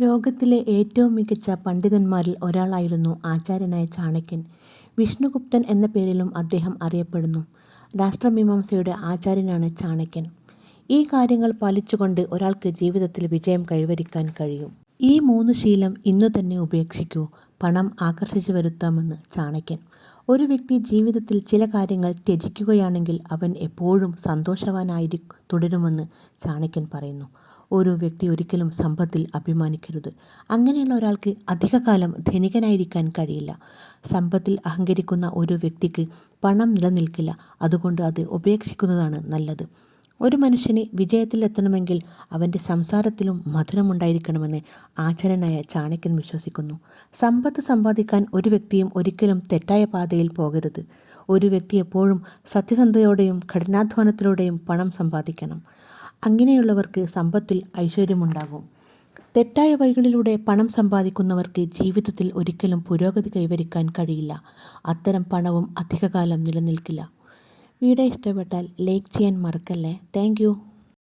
ലോകത്തിലെ ഏറ്റവും മികച്ച പണ്ഡിതന്മാരിൽ ഒരാളായിരുന്നു ആചാര്യനായ ചാണക്യൻ. വിഷ്ണുഗുപ്തൻ എന്ന പേരിലും അദ്ദേഹം അറിയപ്പെടുന്നു. രാഷ്ട്രമീമാംസയുടെ ആചാര്യനാണ് ചാണക്യൻ. ഈ കാര്യങ്ങൾ പാലിച്ചുകൊണ്ട് ഒരാൾക്ക് ജീവിതത്തിൽ വിജയം കൈവരിക്കാൻ കഴിയും. ഈ മൂന്ന് ശീലം ഇന്നുതന്നെ ഉപേക്ഷിക്കൂ. പണം ആകർഷിച്ചു വരുത്താമെന്ന് ചാണക്യൻ. ഒരു വ്യക്തി ജീവിതത്തിൽ ചില കാര്യങ്ങൾ ത്യജിക്കുകയാണെങ്കിൽ അവൻ എപ്പോഴും സന്തോഷവാനായി തുടരുമെന്ന് ചാണക്യൻ പറയുന്നു. ഒരു വ്യക്തി ഒരിക്കലും സമ്പത്തിൽ അഭിമാനിക്കരുത്. അങ്ങനെയുള്ള ഒരാൾക്ക് അധികകാലം ധനികനായിരിക്കാൻ കഴിയില്ല. സമ്പത്തിൽ അഹങ്കരിക്കുന്ന ഒരു വ്യക്തിക്ക് പണം നിലനിൽക്കില്ല. അതുകൊണ്ട് അത് ഉപേക്ഷിക്കുന്നതാണ് നല്ലത്. ഒരു മനുഷ്യനെ വിജയത്തിലെത്തണമെങ്കിൽ അവന്റെ സംസാരത്തിലും മധുരമുണ്ടായിരിക്കണമെന്ന് ആചാര്യനായ ചാണക്യൻ വിശ്വസിക്കുന്നു. സമ്പത്ത് സമ്പാദിക്കാൻ ഒരു വ്യക്തിയും ഒരിക്കലും തെറ്റായ പാതയിൽ പോകരുത്. ഒരു വ്യക്തി എപ്പോഴും സത്യസന്ധതയോടെയും കഠിനാധ്വാനത്തിലൂടെയും പണം സമ്പാദിക്കണം. അങ്ങനെയുള്ളവർക്ക് സമ്പത്തിൽ ഐശ്വര്യമുണ്ടാകും. തെറ്റായ വഴികളിലൂടെ പണം സമ്പാദിക്കുന്നവർക്ക് ജീവിതത്തിൽ ഒരിക്കലും പുരോഗതി കൈവരിക്കാൻ കഴിയില്ല. അത്തരം പണവും അധികകാലം നിലനിൽക്കില്ല. വീഡിയോ ഇഷ്ടപ്പെട്ടാൽ ലൈക്ക് ചെയ്യാൻ മറക്കല്ലേ. താങ്ക്